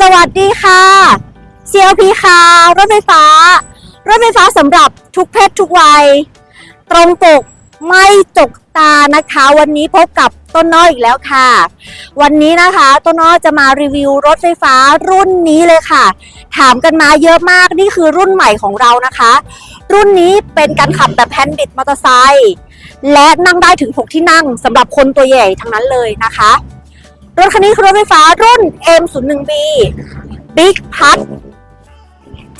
สวัสดีค่ะ CLP ค่ะรถไฟฟ้า รถไฟฟ้าสำหรับทุกเพศทุกวัย ตรงปกไม่จกตานะคะ วันนี้พบกับต้นน้อยอีกแล้วค่ะ วันนี้นะคะต้นน้อยจะมารีวิวรถไฟฟ้ารุ่นนี้เลยค่ะ ถามกันมาเยอะมากนี่คือรุ่นใหม่ของเรานะคะ รุ่นนี้เป็นการขับแบบแฮนดิดมอเตอร์ไซค์และนั่งได้ถึง 6 ที่นั่งสำหรับคนตัวใหญ่ทั้งนั้นเลยนะคะ รถคันนี้คือรถไฟฟ้ารุ่น M01B Big p a t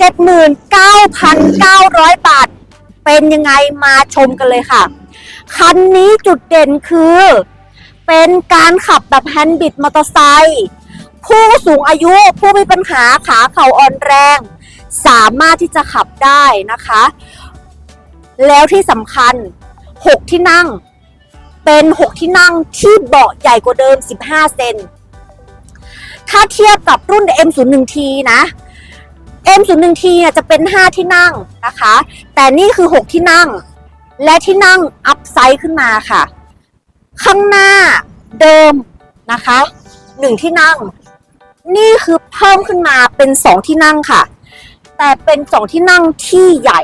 79,900 บาท เป็นยังไงมาชมกันเลยค่ะ คันนี้จุดเด่นคือ เป็นการขับแบบแฮนด์บิดมอเตอร์ไซค์ผู้สูงอายุผู้มีปัญหาขาเข่าอ่อนแรง สามารถที่จะขับได้นะคะ แล้วที่สำคัญ 6 ที่นั่ง เป็น 6 ที่นั่งที่เบาะใหญ่กว่าเดิม 15 เซน ถ้าเทียบกับรุ่น M01T นะ M01T เนี่ยจะเป็น 5 ที่นั่งนะคะ แต่นี่คือ 6 ที่นั่ง และที่นั่งอัพไซด์ขึ้นมาค่ะ ข้างหน้าเดิมนะคะ 1 ที่นั่ง นี่คือเพิ่มขึ้นมาเป็น 2 ที่นั่งค่ะ แต่เป็น 2 ที่นั่งที่ใหญ่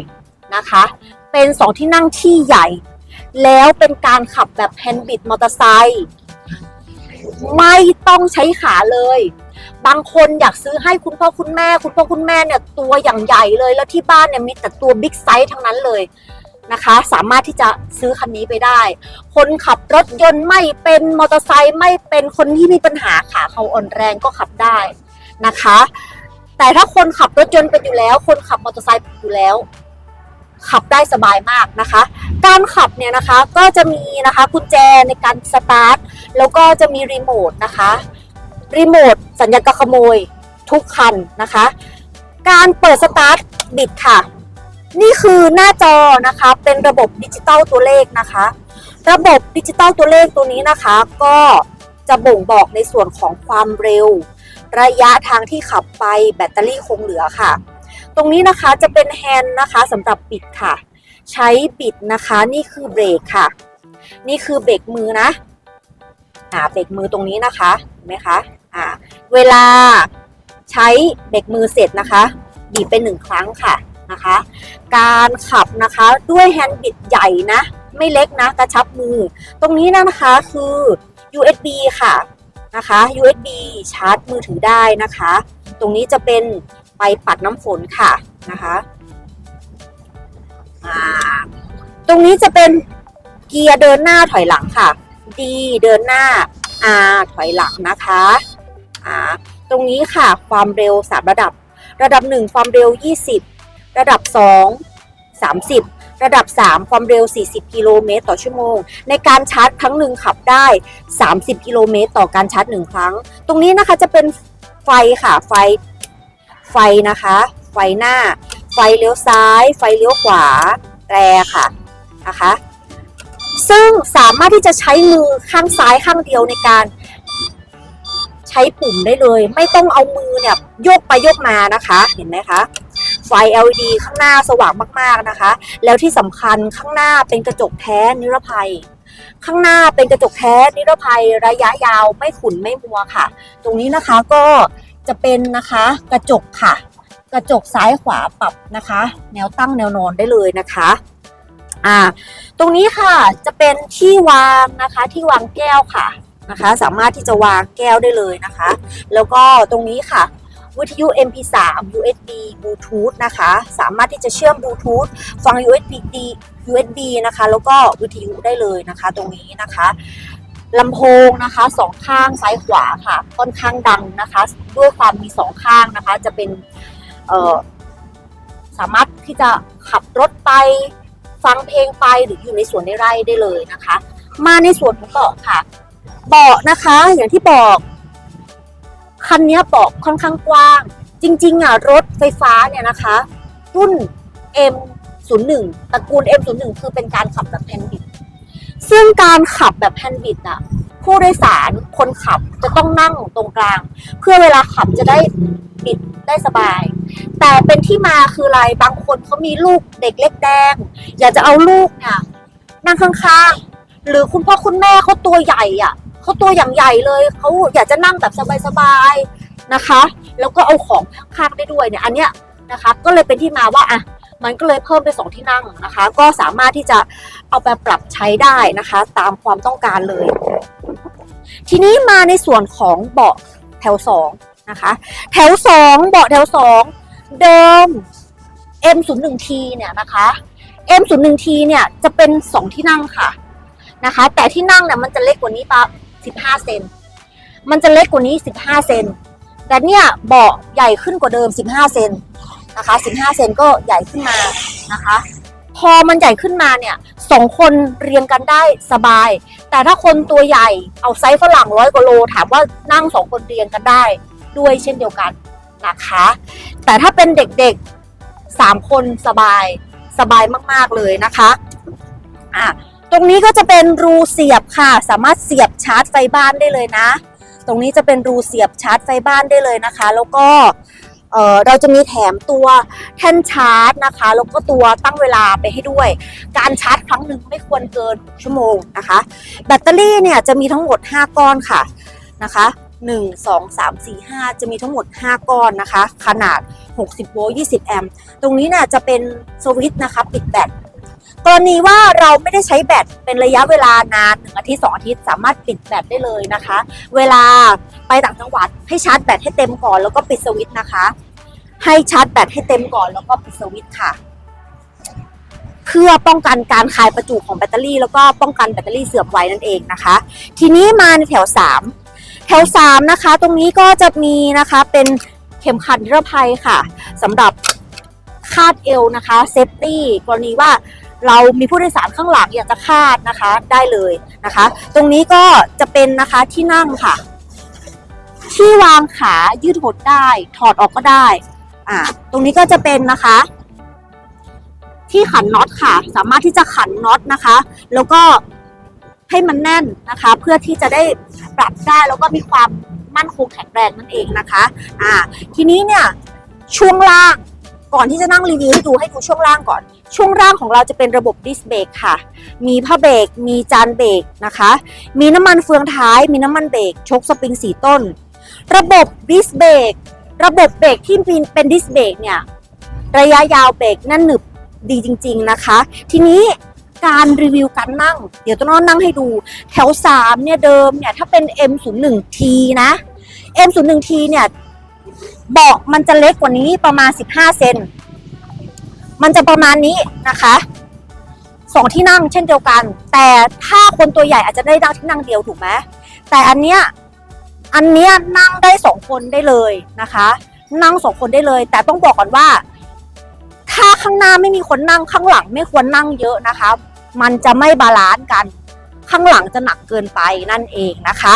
นะคะ เป็น 2 ที่นั่งที่ใหญ่ แล้วเป็นการขับแบบแฮนด์บิดมอเตอร์ไซค์ไม่ต้องใช้ขาเลย บางคนอยากซื้อให้คุณพ่อคุณแม่ คุณพ่อคุณแม่เนี่ยตัวอย่างใหญ่เลยแล้วที่บ้านเนี่ยมีแต่ตัวบิ๊กไซส์ทั้งนั้นเลยนะคะ สามารถที่จะซื้อคันนี้ไปได้ คนขับรถยนต์ไม่เป็นมอเตอร์ไซค์ไม่เป็นคนที่มีปัญหาขาเขาอ่อนแรงก็ขับได้นะคะ แต่ถ้าคนขับรถยนต์เป็นอยู่แล้ว คนขับมอเตอร์ไซค์เป็นอยู่แล้ว ขับได้สบายมากนะคะ การขับเนี่ยนะคะก็จะมีนะคะกุญแจในการสตาร์ทแล้วก็จะมีรีโมทนะคะรีโมทสัญญาณกขโมยทุกคันนะคะ การเปิดสตาร์ทบิดค่ะ นี่คือหน้าจอนะคะเป็นระบบดิจิตอลตัวเลขนะคะ ระบบดิจิตอลตัวเลขตัวนี้นะคะ ก็จะบ่งบอกในส่วนของความเร็ว ระยะทางที่ขับไปแบตเตอรี่คงเหลือค่ะ ตรงนี้นะคะจะเป็นแฮนด์นะคะสำหรับบิดค่ะ ใช้บิดนะคะนี่คือเบรกค่ะ นี่คือเบรกมือนะอ่าเบรกมือตรงนี้นะคะเห็นไหมคะอ่าเวลาใช้เบรกมือเสร็จนะคะบีบเป็นหนึ่งครั้งค่ะนะคะ การขับนะคะด้วยแฮนด์บิดใหญ่นะ ไม่เล็กนะกระชับมือ ตรงนี้นะคะคือ USB ค่ะนะคะ USB ชาร์จมือถือได้นะคะ ตรงนี้จะเป็น ไปปัดน้ำฝนค่ะนะคะอ่าตรงนี้จะเป็นเกียร์เดินหน้าถอยหลังค่ะ D เดินหน้า R ถอยหลังนะคะอ่าตรงนี้ค่ะความเร็ว 3 ระดับ ระดับ 1 ความเร็ว 20 ระดับ 2 30 ระดับ 3 ความเร็ว 40 กิโลเมตรต่อชั่วโมง ในการชาร์จครั้งหนึ่งขับได้ 30 กิโลเมตรต่อการชาร์จหนึ่งครั้ง ตรงนี้นะคะจะเป็นไฟค่ะไฟ ไฟนะคะ ไฟหน้า ไฟเลี้ยวซ้าย ไฟเลี้ยวขวาแตรค่ะนะคะ ซึ่งสามารถที่จะใช้มือข้างซ้ายข้างเดียวในการใช้ปุ่มได้เลย ไม่ต้องเอามือเนี่ยโยกไปโยกมานะคะ เห็นไหมคะ ไฟ LED ข้างหน้าสว่างมากๆนะคะ แล้วที่สำคัญข้างหน้าเป็นกระจกแท้นิรภัย ข้างหน้าเป็นกระจกแท้นิรภัยระยะยาวไม่ขุ่นไม่มัวค่ะ ตรงนี้นะคะก็ จะเป็นนะคะกระจกค่ะ กระจกซ้ายขวาปรับนะคะ แนวตั้งแนวนอนได้เลยนะคะอ่าตรงนี้ค่ะจะเป็นที่วางนะคะที่วางแก้วค่ะนะคะ สามารถที่จะวางแก้วได้เลยนะคะ แล้วก็ตรงนี้ค่ะ วิทยุ MP3 USB Bluetooth นะคะ สามารถที่จะเชื่อม Bluetooth ฟัง USB USB นะคะ แล้วก็วิทยุได้เลยนะคะ ตรงนี้นะคะ ลำโพงนะคะสองข้างซ้ายขวาค่ะ ค่อนข้างดังนะคะ ด้วยความมีสองข้างนะคะ จะเป็นสามารถที่จะขับรถไปฟังเพลงไปหรืออยู่ในสวนในไร่ได้เลยนะคะ มาในส่วนของเบาะค่ะเบาะนะคะ อย่างที่บอกคันนี้เบาะค่อนข้างกว้าง จริงๆอะรถไฟฟ้าเนี่ยนะคะ รุ่น M01 ตระกูล M01 คือเป็นการขับแบบแฮนด์บิด ซึ่งการขับแบบแฮนด์บิดอะผู้โดยสารคนขับจะต้องนั่งตรงกลาง เพื่อเวลาขับจะได้บิดได้สบาย แต่เป็นที่มาคืออะไรบางคนเขามีลูกเด็กเล็กแดง อยากจะเอาลูกเนี่ยนั่งข้างๆ หรือคุณพ่อคุณแม่เขาตัวใหญ่อะเขาตัวอย่างใหญ่เลยเขาอยากจะนั่งแบบสบายๆนะคะ แล้วก็เอาของข้างๆได้ด้วยเนี่ยอันเนี้ยนะคะ ก็เลยเป็นที่มาว่าอะ มันก็เลยเพิ่มไปสองที่นั่งนะคะ ก็สามารถที่จะเอาไปปรับใช้ได้นะคะ ตามความต้องการเลย ทีนี้มาในส่วนของเบาะแถวสองนะคะ แถวสองเบาะแถวสองเดิม M01T เนี่ยนะคะ M01T เนี่ยจะเป็นสองที่นั่งค่ะนะคะ แต่ที่นั่งเนี่ยมันจะเล็กกว่านี้ปะ15 เซนมันจะเล็กกว่านี้ 15 เซนแต่เนี่ยเบาะใหญ่ขึ้นกว่าเดิม 15 เซน นะคะ15เซนก็ใหญ่ขึ้นมานะคะ พอมันใหญ่ขึ้นมาเนี่ยสองคนเรียงกันได้สบาย แต่ถ้าคนตัวใหญ่เอาไซส์ฝรั่งร้อยกว่าโล ถามว่านั่งสองคนเรียงกันได้ด้วยเช่นเดียวกันนะคะ แต่ถ้าเป็นเด็กๆสามคนสบายสบายมากๆเลยนะคะอะตรงนี้ก็จะเป็นรูเสียบค่ะ สามารถเสียบชาร์จไฟบ้านได้เลยนะ ตรงนี้จะเป็นรูเสียบชาร์จไฟบ้านได้เลยนะคะ แล้วก็ เอ่อเราจะมีแถมตัวแท่นชาร์จนะคะแล้วก็ตัวตั้งเวลาไปให้ด้วย การชาร์จครั้งหนึ่งไม่ควรเกินชั่วโมงนะคะ แบตเตอรี่เนี่ยจะมีทั้งหมด 5 ก้อนค่ะนะคะ1 2 3 4 5 จะมีทั้งหมด 5 ก้อนนะคะ ขนาด 60 โวลต์ 20 แอมป์ตรงนี้เนี่ยจะเป็นสวิตช์นะคะปิดแบตกรณีว่าเราไม่ได้ใช้แบตเป็นระยะเวลานานหนึ่งอาทิตย์สองอาทิตย์สามารถปิดแบตได้เลยนะคะ เวลา ไปต่างจังหวัดให้ชาร์จแบตให้เต็มก่อนแล้วก็ปิดสวิตช์นะคะ ให้ชาร์จแบตให้เต็มก่อนแล้วก็ปิดสวิตช์ค่ะ เพื่อป้องกันการคายประจุของแบตเตอรี่ แล้วก็ป้องกันแบตเตอรี่เสื่อมไวนั่นเองนะคะ ทีนี้มาในแถว 3 แถว 3 นะคะ ตรงนี้ก็จะมีนะคะเป็นเข็มขัดนิรภัยค่ะสำหรับคาดเอวนะคะเซฟตี้กรณีว่าเรามีผู้โดยสารข้างหลังอยากจะคาดนะคะได้เลยนะคะ ตรงนี้ก็จะเป็นนะคะที่นั่งค่ะ ที่วางขายืดหดได้ ถอดออกก็ได้ อ่า ตรงนี้ก็จะเป็นนะคะ ที่ขันน็อตค่ะ สามารถที่จะขันน็อตนะคะ แล้วก็ให้มันแน่นนะคะ เพื่อที่จะได้ปรับได้แล้วก็มีความมั่นคงแข็งแรงนั่นเองนะคะ อ่า ทีนี้เนี่ยช่วงล่างก่อนที่จะนั่งรีวิวให้ดูให้ดูช่วงล่างก่อน ช่วงล่างของเราจะเป็นระบบดิสเบรกค่ะ มีผ้าเบรกมีจานเบรกนะคะ มีน้ำมันเฟืองท้าย มีน้ำมันเบรกชกสปริงสีต้น ระบบดิสเบรกระบบเบรกที่เป็นดิสเบรกเนี่ยระยะยาวเบรกแน่นหนึบดีจริง ๆนะคะ ทีนี้การรีวิวการนั่ง เดี๋ยวต้องนั่งให้ดู แถว 3 เนี่ยเดิมเนี่ยถ้าเป็น M01T นะ M01T เนี่ยเบาะมันจะเล็กกว่านี้ประมาณ 15 เซน มันจะประมาณนี้นะคะสองที่นั่งเช่นเดียวกัน แต่ถ้าคนตัวใหญ่อาจจะได้นั่งที่นั่งเดียวถูกไหมแต่อันเนี้ย อันเนี้ยนั่งได้สองคนได้เลยนะคะ นั่งสองคนได้เลย แต่ต้องบอกก่อนว่า ถ้าข้างหน้าไม่มีคนนั่งข้างหลังไม่ควรนั่งเยอะนะคะ มันจะไม่บาลานซ์กัน ข้างหลังจะหนักเกินไปนั่นเองนะคะ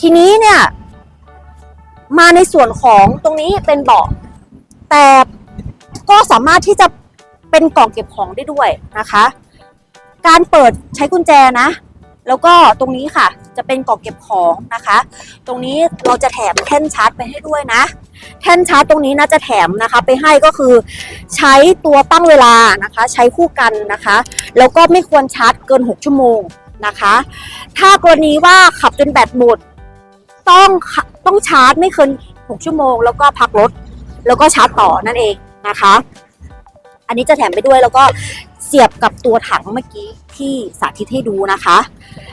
ทีนี้เนี่ยมาในส่วนของตรงนี้เป็นเบาะแต่ก็สามารถที่จะเป็นกล่องเก็บของได้ด้วยนะคะ การเปิดใช้กุญแจนะ แล้วก็ตรงนี้ค่ะ จะเป็นกล่องเก็บของนะคะ ตรงนี้เราจะแถมแท่นชาร์จไปให้ด้วยนะ แท่นชาร์จตรงนี้น่าจะแถมนะคะ ไปให้ก็คือ ใช้ตัวตั้งเวลานะคะ ใช้คู่กันนะคะ แล้วก็ไม่ควรชาร์จเกิน 6 ชั่วโมงนะคะ ถ้ากรณีว่าขับจนแบตหมดต้องต้องชาร์จไม่เกิน 6 ชั่วโมง แล้วก็พักรถ แล้วก็ชาร์จต่อนั่นเองนะคะ อันนี้จะแถมไปด้วยแล้วก็เสียบกับตัวถังเมื่อกี้ ที่สาธิตให้ดูนะคะ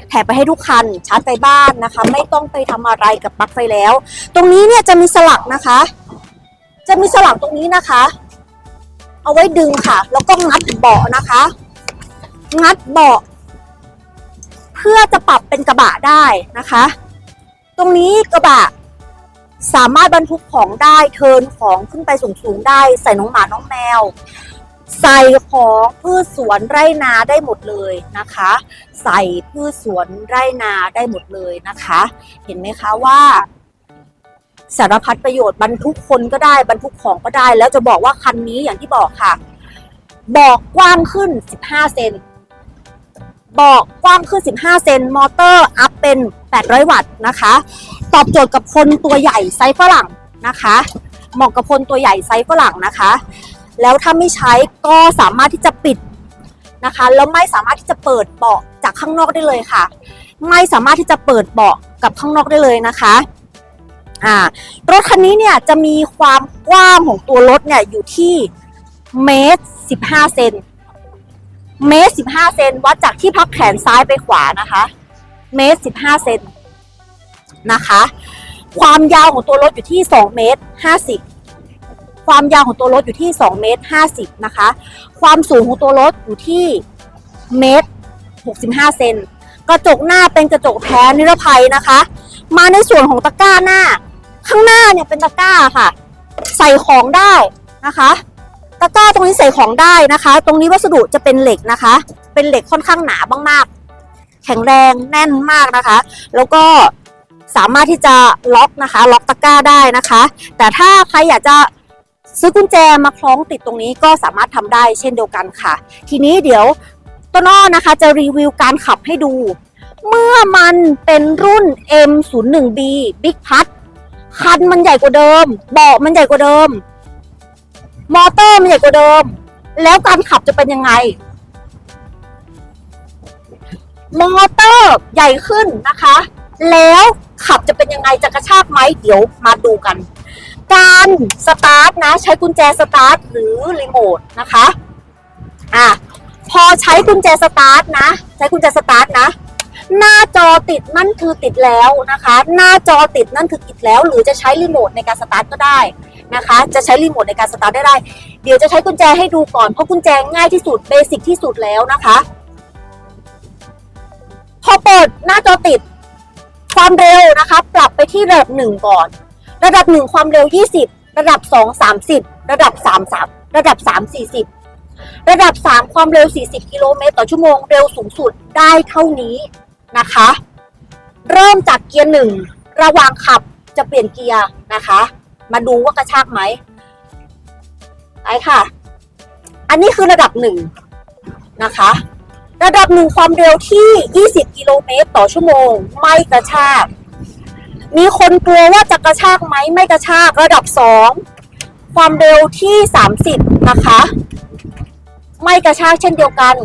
แถมไปให้ทุกคันชาร์จไฟบ้านนะคะ ไม่ต้องไปทำอะไรกับปลั๊กไฟแล้ว ตรงนี้เนี่ยจะมีสลักนะคะ จะมีสลักตรงนี้นะคะ เอาไว้ดึงค่ะ แล้วก็งัดเบาะนะคะ งัดเบาะเพื่อจะปรับเป็นกระบะได้นะคะ ตรงนี้กระบะสามารถบรรทุกของได้เทินของขึ้นไปสูงๆได้ ใส่น้องหมาน้องแมว ใส่ของพืชสวนไร่นาได้หมดเลยนะคะ ใส่พืชสวนไร่นาได้หมดเลยนะคะ เห็นไหมคะว่าสารพัดประโยชน์บรรทุกคนก็ได้บรรทุกของก็ได้ แล้วจะบอกว่าคันนี้อย่างที่บอกค่ะ บอกกว้างขึ้น 15 เซนบอกกว้างขึ้น 15 เซนมอเตอร์อัพเป็น 800 วัตต์นะคะ ตอบโจทย์กับคนตัวใหญ่ไซส์ฝรั่งนะคะเหมาะกับคนตัวใหญ่ไซส์ฝรั่งนะคะ แล้วถ้าไม่ใช้ก็สามารถที่จะปิดนะคะแล้วไม่สามารถที่จะเปิดเบาะจากข้างนอกได้เลยค่ะ ไม่สามารถที่จะเปิดเบาะกับข้างนอกได้เลยนะคะอ่ารถคันนี้เนี่ยจะมีความกว้างของตัวรถเนี่ยอยู่ที่เมตรสิบห้าเซนเมตรสิบห้าเซนวัดจากที่พักแขนซ้ายไปขวานะคะ เมตรสิบห้าเซนนะคะ ความยาวของตัวรถอยู่ที่สองเมตรห้าสิบ ความยาวของตัวรถอยู่ที่สองเมตรห้าสิบนะคะ ความสูงของตัวรถอยู่ที่เมตรหกสิบห้าเซนกระจกหน้าเป็นกระจกแท้นิรภัยนะคะ มาในส่วนของตะกร้าหน้า ข้างหน้าเนี่ยเป็นตะกร้าค่ะ ใส่ของได้นะคะ ตะกร้าตรงนี้ใส่ของได้นะคะ ตรงนี้วัสดุจะเป็นเหล็กนะคะ เป็นเหล็กค่อนข้างหนามากๆ แข็งแรงแน่นมากนะคะ แล้วก็สามารถที่จะล็อกนะคะ ล็อกตะกร้าได้นะคะ แต่ถ้าใครอยากจะ ซื้อกุญแจมาคล้องติดตรงนี้ก็สามารถทำได้เช่นเดียวกันค่ะ ทีนี้เดี๋ยวต้นอ้อนะคะจะรีวิวการขับให้ดู เมื่อมันเป็นรุ่น M01B Big p a t คันมันใหญ่กว่าเดิม เบาะมันใหญ่กว่าเดิม มอเตอร์มันใหญ่กว่าเดิม แล้วการขับจะเป็นยังไง มอเตอร์ใหญ่ขึ้นนะคะ แล้วขับจะเป็นยังไงจะกระชากไหมเดี๋ยวมาดูกัน การสตาร์ทนะ ใช้กุญแจสตาร์ทหรือรีโมทนะคะอะพอใช้กุญแจสตาร์ทนะ ใช้กุญแจสตาร์ทนะ หน้าจอติดนั่นคือติดแล้วนะคะ หน้าจอติดนั่นคือติดแล้ว หรือจะใช้รีโมทในการสตาร์ทก็ได้นะคะ จะใช้รีโมทในการสตาร์ทได้ได้ เดี๋ยวจะใช้กุญแจให้ดูก่อนเพราะกุญแจง่ายที่สุดเบสิกที่สุดแล้วนะคะ พอเปิดหน้าจอติดความเร็วนะคะ ปรับไปที่ระดับหนึ่งก่อน ระดับหนึ่งความเร็ว 20 ระดับสอง30 ระดับ 3 3 ระดับ 3 40 ระดับ 3 ความเร็ว 40 กิโลเมตรต่อชั่วโมงเร็วสูงสุดได้เท่านี้นะคะ เริ่มจากเกียร์หนึ่งระหว่างขับจะเปลี่ยนเกียร์นะคะ มาดูว่ากระชากไหมไปค่ะ อันนี้คือระดับหนึ่งนะคะ ระดับหนึ่งความเร็วที่ 20 กิโลเมตรต่อชั่วโมง ไม่กระชาก มีคนกลัวว่าจะกระชากไหมไม่กระชากระดับสองความเร็วที่ 30 นะคะ ไม่กระชากเช่นเดียวกัน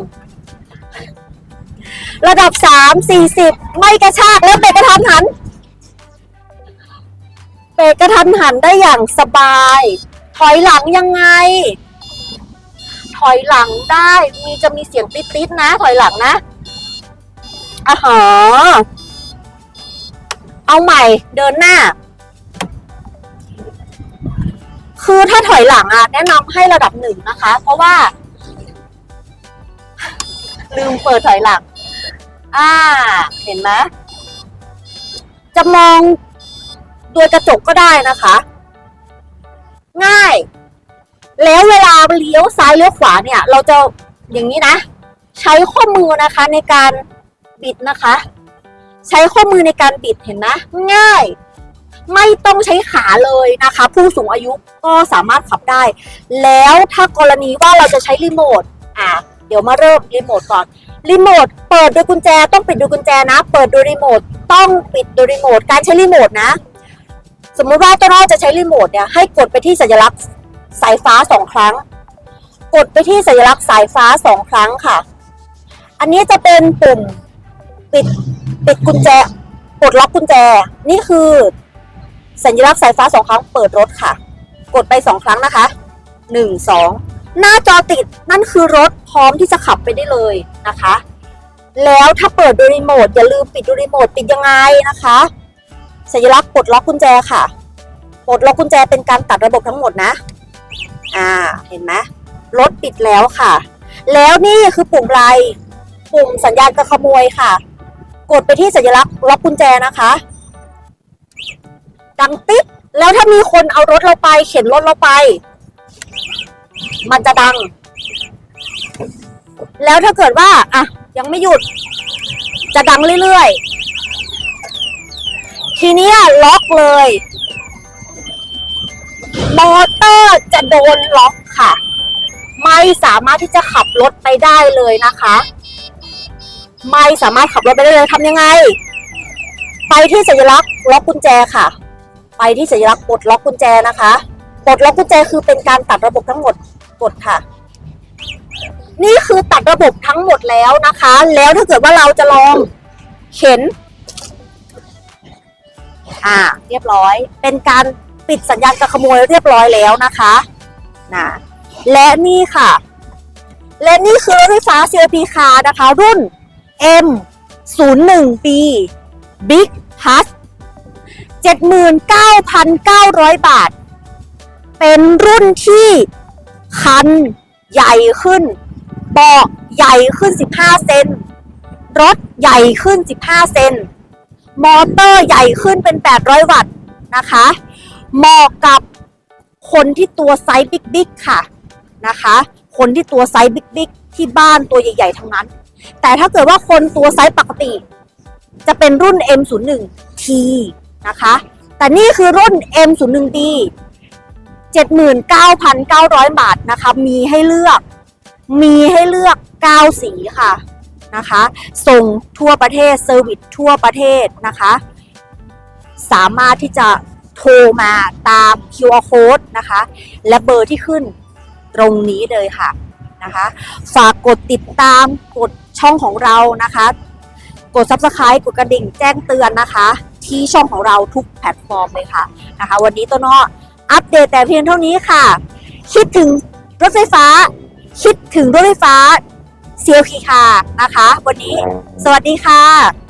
ระดับสามสี่สิบไม่กระชากแล้วเบรกกระทันหันเบรกกระทันหันได้อย่างสบาย ถอยหลังยังไง ถอยหลังได้มีจะมีเสียงติ๊ดๆนะ ถอยหลังนะอ่าฮะ เอาใหม่เดินหน้า คือถ้าถอยหลังอะแนะนำให้ระดับหนึ่งนะคะ เพราะว่า ลืมเปิดถอยหลัง อ่า เห็นไหมจะมองโดยกระจกก็ได้นะคะ ง่าย แล้วเวลาเลี้ยวซ้ายเลี้ยวขวาเนี่ย เราจะอย่างนี้นะ ใช้ข้อมือนะคะในการบิดนะคะ ใช้ข้อมือในการบิดเห็นไหมง่าย ไม่ต้องใช้ขาเลยนะคะ ผู้สูงอายุก็สามารถขับได้ แล้วถ้ากรณีว่าเราจะใช้รีโมทอ่าเดี๋ยวมาเริ่มรีโมทก่อนรีโมทเปิดโดยกุญแจต้องปิดโดยกุญแจนะ เปิดโดยรีโมทต้องปิดโดยรีโมทการใช้รีโมทนะ สมมุติว่าต้นอ้อจะใช้รีโมทเนี่ยให้กดไปที่สัญลักษณ์สายฟ้าสองครั้ง กดไปที่สัญลักษณ์สายฟ้าสองครั้งค่ะ อันนี้จะเป็นปุ่มปิด ปิดกุญแจปลดล็อกกุญแจ นี่คือ สัญลักษณ์สายฟ้าสองครั้งเปิดรถค่ะ กดไปสองครั้งนะคะหนึ่งสองหน้าจอติดนั่นคือรถพร้อมที่จะขับไปได้เลยนะคะ แล้วถ้าเปิดดยรีโมทอย่าลืมปิดดยรีโมทปิดยังไงนะคะ สัญลักษณ์ปลดล็อกกุญแจค่ะปลดล็อกกุญแจเป็นการตัดระบบทั้งหมดนะ อ่า เห็นไหมรถปิดแล้วค่ะ แล้วนี่คือปุ่มไร ปุ่มสัญญาณการขโมยค่ะ กดไปที่สัญลักษณ์ล็อกกุญแจนะคะ ดังติ๊บแล้วถ้ามีคนเอารถเราไป เข็นรถเราไป มันจะดัง แล้วถ้าเกิดว่าอะยังไม่หยุด จะดังเรื่อยๆ ทีนี้ล็อกเลยมอเตอร์จะโดนล็อกค่ะ ไม่สามารถที่จะขับรถไปได้เลยนะคะ ไม่สามารถขับรถไปได้เลยทำยังไง ไปที่สัญลักษณ์ล็อกกุญแจค่ะ ไปที่สัญลักษณ์ปลดล็อกกุญแจนะคะปลดล็อกกุญแจคือเป็นการตัดระบบทั้งหมดกดค่ะ นี่คือตัดระบบทั้งหมดแล้วนะคะ แล้วถ้าเกิดว่าเราจะลองเข็นอ่า เรียบร้อย เป็นการปิดสัญญาณการขโมยเรียบร้อยแล้วนะคะนะและนี่ค่ะ และนี่คือรถไฟฟ้า CLP Car นะคะ รุ่น M 0 1 B Big Plus 79,900 บาท เป็นรุ่นที่คันใหญ่ขึ้น เบาะใหญ่ขึ้น 15 เซน รถใหญ่ขึ้น 15 เซน มอเตอร์ใหญ่ขึ้นเป็น 800 วัตต์นะคะ เหมาะกับคนที่ตัวไซส์บิ๊กๆค่ะนะคะ คนที่ตัวไซส์บิ๊กๆที่บ้านตัวใหญ่ ๆ ทั้งนั้น แต่ถ้าเกิดว่าคนตัวไซส์ปกติ จะเป็นรุ่น M01T นะคะ แต่นี่คือรุ่น M01B 79,900 บาทนะคะ มีให้เลือก มีให้เลือก 9 สีค่ะนะคะ ส่งทั่วประเทศเซอร์วิสทั่วประเทศนะคะ สามารถที่จะโทรมาตาม QR code นะคะ และเบอร์ที่ขึ้นตรงนี้เลยค่ะนะคะ ฝากกดติดตามกด ช่องของเรานะคะ กด Subscribe กดกระดิ่งแจ้งเตือนนะคะ ที่ช่องของเราทุกแพลตฟอร์มเลยค่ะนะคะ วันนี้ต้นอ้ออัปเดตแต่เพียงเท่านี้ค่ะ คิดถึงรถไฟฟ้า คิดถึงรถไฟฟ้าเซียวคีคานะคะ วันนี้สวัสดีค่ะ